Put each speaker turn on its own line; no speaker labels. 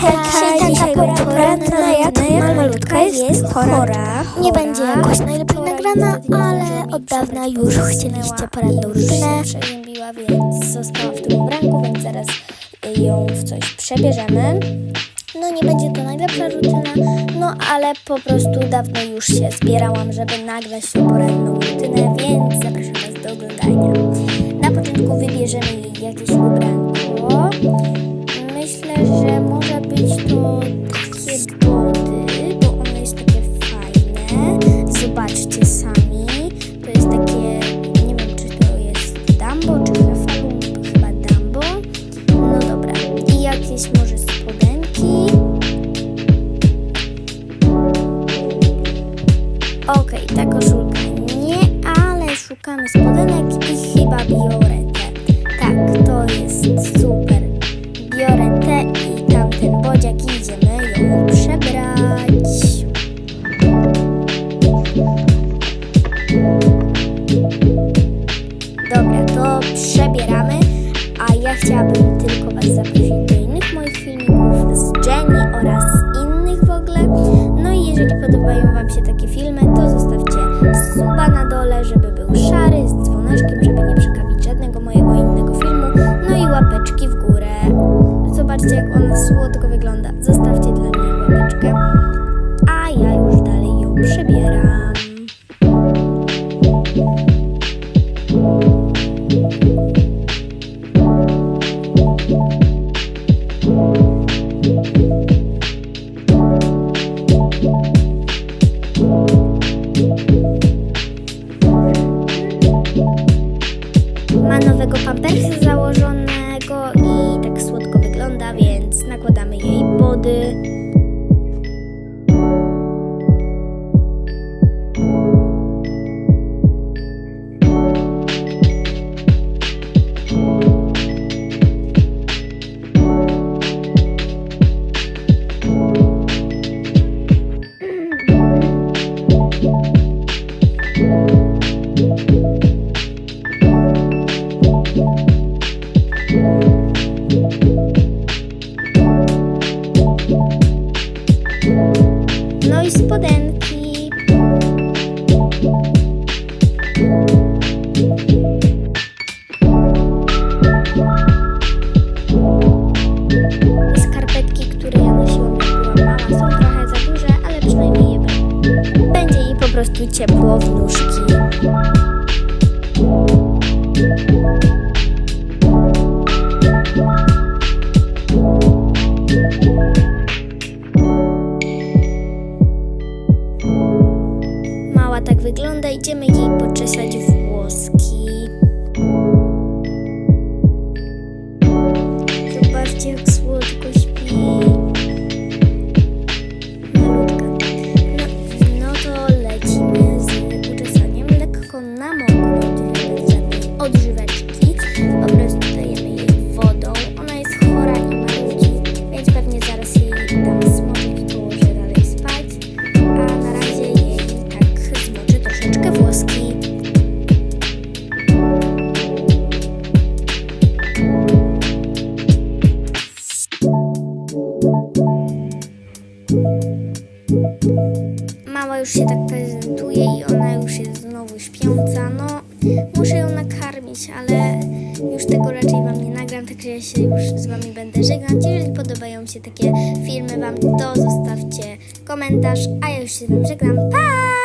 Hejka, dzisiaj będzie poranna, jak malutka jest chora.
Nie będzie jakoś najlepiej nagrana, ale od dawna już chcieliście poranną rutynę.
Przeziębiła, więc została w tym ubranku, więc zaraz ją w coś przebierzemy.
No nie będzie to najlepsza rutyna,
No ale po prostu dawno już się zbierałam, żeby nagrać tą poranną rutynę, więc zapraszam Was do oglądania. Na początku wybierzemy jej jakieś ubranko. I chyba biorę te. Tak, to jest super. Biorę te i tamten bodziak idziemy ją przebrać. Dobra, to przebieramy, a ja chciałabym tylko Was zaprosić do innych moich filmików z Jenny oraz innych w ogóle. No i jeżeli podobają Wam się takie filmy, pampersa założonego i tak słodko wygląda, więc nakładamy jej body. No i skarpetki, które ja nosiłam jak mała, są trochę za duże, ale przynajmniej. Będzie po prostu ciepło w nóżki. Tak wygląda, idziemy jej poczesać włoski. Zobaczcie, jak słodko już się tak prezentuje i ona już jest znowu śpiąca. No, muszę ją nakarmić, ale już tego raczej Wam nie nagram, także ja się już z Wami będę żegnać. Jeżeli podobają się takie filmy Wam, to zostawcie komentarz, a ja już się z Wami żegnam. Pa!